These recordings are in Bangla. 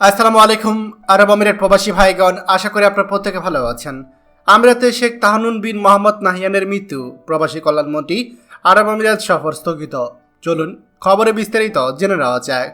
আসসালামু আলাইকুম, আরব আমিরের প্রবাসী ভাইগণ, আশা করি আপনারা প্রত্যেকে ভালো আছেন। আমিরাতে শেখ তাহানুন বিন মোহাম্মদ নাহিয়ানের মৃত্যু, প্রবাসী কল্যাণমন্ত্রী, আরব আমিরাত সফর স্থগিত। চলুন খবরে বিস্তারিত জেনে নেওয়া যায়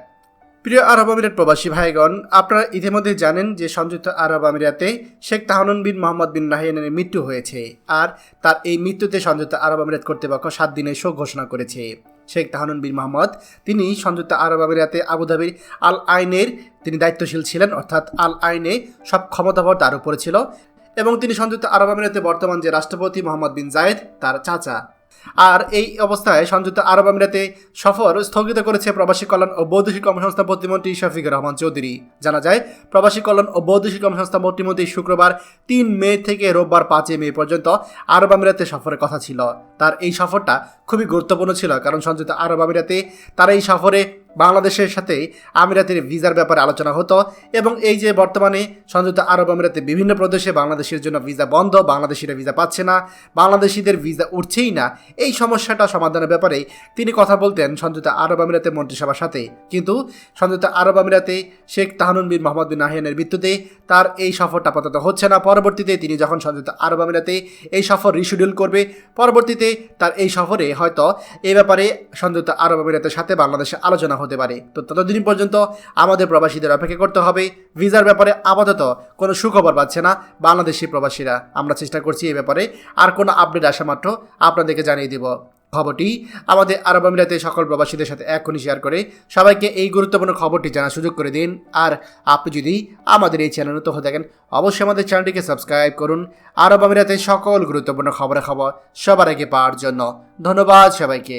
প্রিয় আরব আমিরাত প্রবাসী ভাইগণ, আপনারা ইতিমধ্যে জানেন যে সংযুক্ত আরব আমিরাতে শেখ তাহানুন বিন মোহাম্মদ বিন নাহিয়ানের মৃত্যু হয়েছে, আর তার এই মৃত্যুতে সংযুক্ত আরব আমিরাত কর্তৃপক্ষ সাত দিনের শোক ঘোষণা করেছে। শেখ তাহানুন বিন মোহাম্মদ তিনি সংযুক্ত আরব আমিরাতে আবুধাবির আল আইনের তিনি দায়িত্বশীল ছিলেন, অর্থাৎ আল আইনে সব ক্ষমতাভর তার উপরে ছিল। এবং তিনি সংযুক্ত আরব আমিরাতে বর্তমান যে রাষ্ট্রপতি মোহাম্মদ বিন জায়েদ, তার চাচা। আর এই অবস্থায় সংযুক্ত আরব আমিরাতে সফর স্থগিত করেছে প্রবাসী কল্যাণ ও বৈদেশিক কর্মসংস্থা প্রতিমন্ত্রী শফিকুর রহমান চৌধুরী। জানা যায়, প্রবাসী কল্যাণ ও বৈদেশিক কর্মসংস্থা প্রতিমন্ত্রী শুক্রবার তিন মে থেকে রোববার পাঁচই মে পর্যন্ত আরব আমিরাতে সফরের কথা ছিল। তার এই সফরটা খুবই গুরুত্বপূর্ণ ছিল, কারণ সংযুক্ত আরব আমিরাতে তার এই সফরে বাংলাদেশের সাথে আমিরাতের ভিসার ব্যাপারে আলোচনা হতো এবং এই যে বর্তমানে সংযুক্ত আরব আমিরাতে বিভিন্ন প্রদেশে বাংলাদেশের জন্য ভিসা বন্ধ, বাংলাদেশিরা ভিসা পাচ্ছে না, বাংলাদেশিদের ভিসা উঠছেই না, এই সমস্যাটা সমাধানের ব্যাপারে তিনি কথা বলতেন সংযুক্ত আরব আমিরাতের মন্ত্রিসভার সাথে। কিন্তু সংযুক্ত আরব আমিরাতে শেখ তাহানুন বিন মোহাম্মদ বিন নাহিয়ানের মৃত্যুতে তার এই সফরটা আপাতত হচ্ছে না। পরবর্তীতে তিনি যখন সংযুক্ত আরব আমিরাতে এই সফর রিশিডিউল করবে, পরবর্তীতে তার এই সফরে হয়তো এই ব্যাপারে সংযুক্ত আরব আমিরাতের সাথে বাংলাদেশে আলোচনা হতে পারে। তো ততদিন পর্যন্ত আমাদের প্রবাসীদের অপেক্ষা করতে হবে। ভিসার ব্যাপারে আপাতত কোনো সুখবর পাচ্ছে না বাংলাদেশি প্রবাসীরা। আমরা চেষ্টা করছি এই ব্যাপারে আর কোনো আপডেট আসা মাত্র আপনাদেরকে জানিয়ে দিব। খবরটি আমাদের আরব আমিরাতে সকল প্রবাসীদের সাথে এখনই শেয়ার করে। সবাইকে এই গুরুত্বপূর্ণ খবরটি জানার সুযোগ করে দিন। আর আপনি যদি আমাদের এই চ্যানেল নতুন হয়ে থাকেন, অবশ্যই আমাদের চ্যানেলটিকে সাবস্ক্রাইব করুন। আরব আমিরাতে সকল গুরুত্বপূর্ণ খবরের খবর সবার আগে পাওয়ার জন্য। ধন্যবাদ সবাইকে।